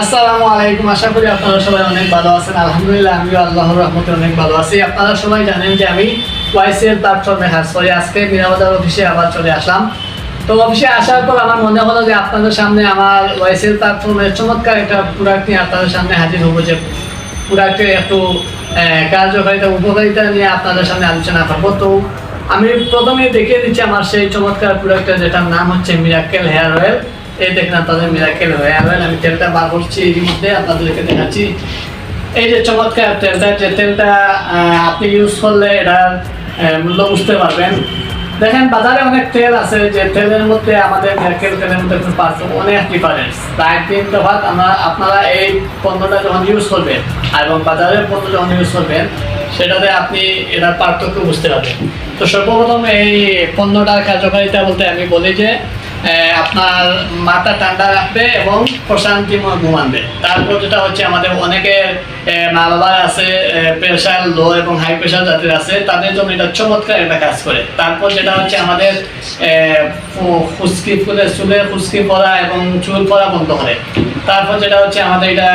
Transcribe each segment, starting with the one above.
আসসালামু আলাইকুম। আশা করি আপনারা সবাই অনেক ভালো আছেন। আলহামদুলিল্লাহ, আমিও আল্লাহর রহমতে অনেক ভালো আছি। আপনারা সবাই জানেন যে আমি ওয়াইসিএল প্ল্যাটফর্মে কাজ করি আজকে অফিসে আবার চলে আসলাম। তো অফিসে আসার পর আমার মনে হলো যে আপনাদের সামনে আমার ওয়াইসিএল প্ল্যাটফর্মের চমৎকার একটা প্রোডাক্ট নিয়ে আপনাদের সামনে হাজির হব যে প্রোডাক্টের একটু কার্যকারিতা, উপকারিতা নিয়ে আপনাদের সামনে আলোচনা করব। তো আমি প্রথমে দেখিয়ে দিচ্ছি আমার সেই চমৎকার প্রোডাক্টের যেটার নাম হচ্ছে মিরাকেল হেয়ার অয়েল দেখেন আপনি ইউজ করলে এটার মূল্য বুঝতে পারবেন। দেখেন, বাজারে অনেক তেল আছে, যে তেলের মধ্যে আমাদের মিরাকেল তেলের মধ্যে অনেক ডিফারেন্স তাই তিন তফাৎ আমরা, আপনারা এই পণ্যটা যখন ইউজ করবেন, এবং বাজারের পণ্য যখন ইউজ করবেন, সেটাতে আপনি এটার পার্থক্য বুঝতে পারবেন। তো সর্বপ্রথম এই পণ্যটার কার্যকারিতা বলতে আমি বলি যে আপনার মাথা ঠান্ডা রাখবে এবং প্রশান্তিময় ঘুম আনবে তারপর যেটা হচ্ছে আমাদের অনেকের আহ, মা বাবার আছে প্রেশার লো এবং হাই প্রেশার যাদের আছে তাদের জন্য এটা চমৎকার একটা কাজ করে। তারপর যেটা হচ্ছে আমাদের ফুসকি ফুলে চুলে ফুসকি পড়া এবং চুল পড়া বন্ধ করে। তারপর যেটা হচ্ছে আমাদের এটা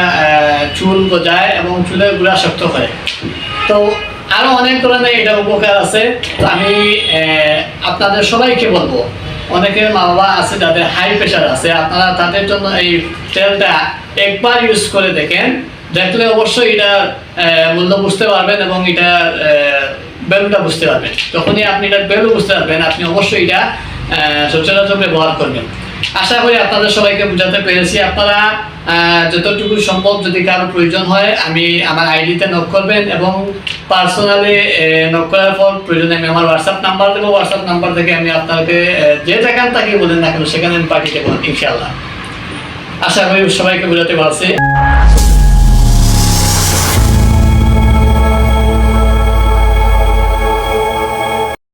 চুল গজায় এবং চুলের গুড়া শক্ত করে। তো আরও অনেক ধরনের এটা উপকার আছে। আমি আপনাদের সবাইকে বলব অনেকের মা বাবা আছে, যাদের হাই প্রেশার আছে। আপনারা তাদের জন্য এই তেলটা একবার ইউজ করে দেখেন। দেখলে অবশ্যই এটা মূল্য বুঝতে পারবেন এবং এটা ভ্যালুটা বুঝতে পারবেন। যখনই আপনি এটার ভ্যালু বুঝতে পারবেন, আপনি অবশ্যই এটা সচরাচর ব্যবহার করবেন। আশা করি আপনাদের সবাইকে বোঝাতে পেরেছি। আপনারা যতটুকু সম্ভব যদি কারও প্রয়োজন হয়, আমি আমার আইডিতে নক করবেন এবং পার্সোনালি নক করার পর প্রয়োজনে আমি আমার হোয়াটসঅ্যাপ নাম্বার দেবো। হোয়াটসঅ্যাপ নাম্বার থেকে আমি আপনাকে যে যেখান থেকে বলেন না কেন, সেখানে আমি পাঠিয়ে দেবো, ইনশাআল্লাহ। আশা করি সবাইকে বোঝাতে পারছি।